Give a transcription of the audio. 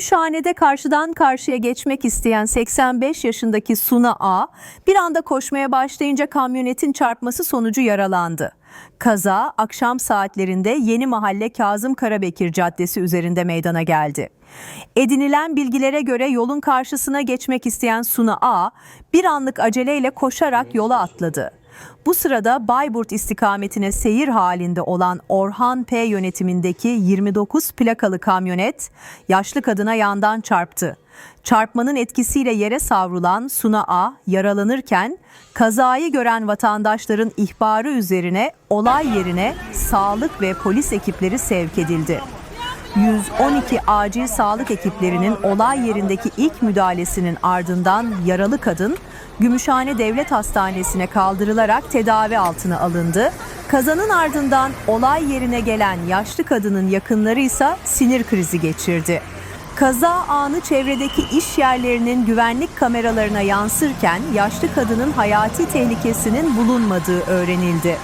Gümüşhane'de karşıdan karşıya geçmek isteyen 85 yaşındaki Suna A bir anda koşmaya başlayınca kamyonetin çarpması sonucu yaralandı. Kaza akşam saatlerinde Yeni Mahalle Kazım Karabekir Caddesi üzerinde meydana geldi. Edinilen bilgilere göre yolun karşısına geçmek isteyen Suna A bir anlık aceleyle koşarak yola atladı. Bu sırada Bayburt istikametine seyir halinde olan Orhan P yönetimindeki 29 plakalı kamyonet yaşlı kadına yandan çarptı. Çarpmanın etkisiyle yere savrulan Suna A yaralanırken kazayı gören vatandaşların ihbarı üzerine olay yerine sağlık ve polis ekipleri sevk edildi. 112 acil sağlık ekiplerinin olay yerindeki ilk müdahalesinin ardından yaralı kadın Gümüşhane Devlet Hastanesi'ne kaldırılarak tedavi altına alındı. Kazanın ardından olay yerine gelen yaşlı kadının yakınları ise sinir krizi geçirdi. Kaza anı çevredeki iş yerlerinin güvenlik kameralarına yansırken yaşlı kadının hayati tehlikesinin bulunmadığı öğrenildi.